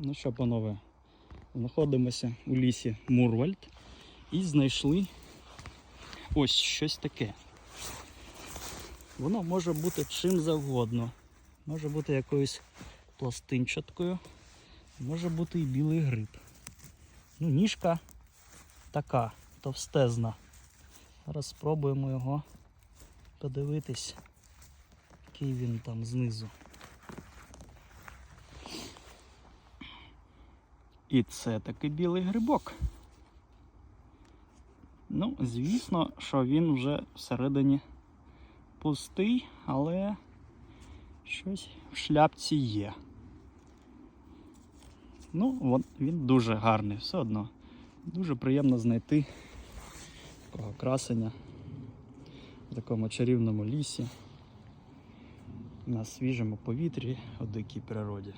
Ну що, панове, знаходимося у лісі Мурвальд і знайшли ось щось таке. Воно може бути чим завгодно. Може бути якоюсь пластинчаткою, може бути і білий гриб. Ну, ніжка така товстезна. Зараз спробуємо його подивитись, який він там знизу. І це таки білий грибок. Ну, звісно, що він вже всередині пустий, але щось в шляпці є. Ну, він дуже гарний, все одно. Дуже приємно знайти такого красення в такому чарівному лісі, на свіжому повітрі у дикій природі.